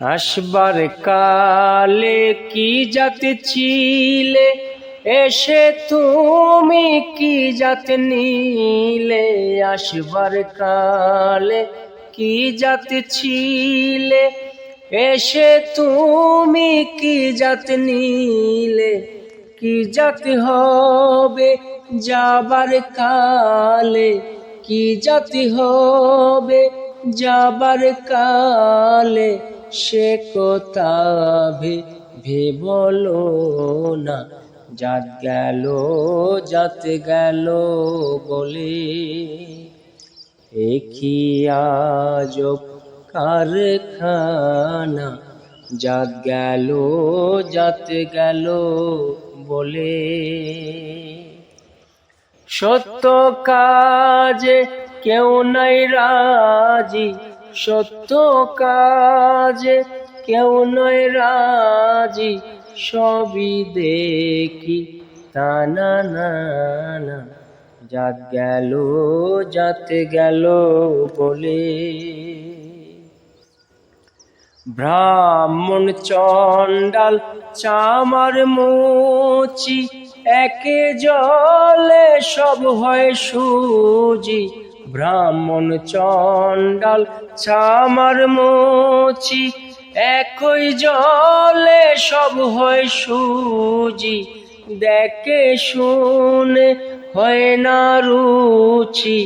আসবার কালে কি জাতি ছিলে? এসে তুমি কি জাতি নিলে? আসবার কালে কি জাতি ছিলে? এসে তুমি কি জাতি নিলে? কি জাতি হবে যাবার কালে? কি জাতি হবে যাবার কালে? সে কথা ভেবে বলো না। যাত গেল যাত গেল বলে। একই আজব কারখানা। যাত গেল যাত গেল বলে। সত্য কাজে কেউ নাই রাজি। সত্য কাজে কেউ নয় রাজি, সবই দেখি। তা না না যাত গেল যাতে গেল বলে। ব্রাহ্মণ চণ্ডাল চামার মুচি, একে জলে সব হয় সুজি। ব্রাহ্মণ চণ্ডাল চামার মুচি, একই জলে সব হয় সুজি, দেখে শুনে হয় না রুচি,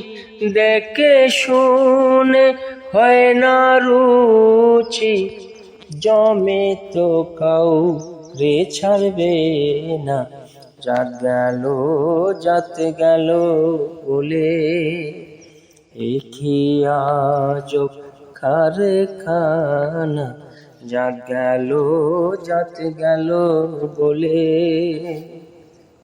দেখে শুনে হয় না রুচি, জমে তো কাউ রে ছাড়বে না যাত গেল যাত গেল বলে। একই আজব কারখানা যাত গেল যাতে গেল বলে।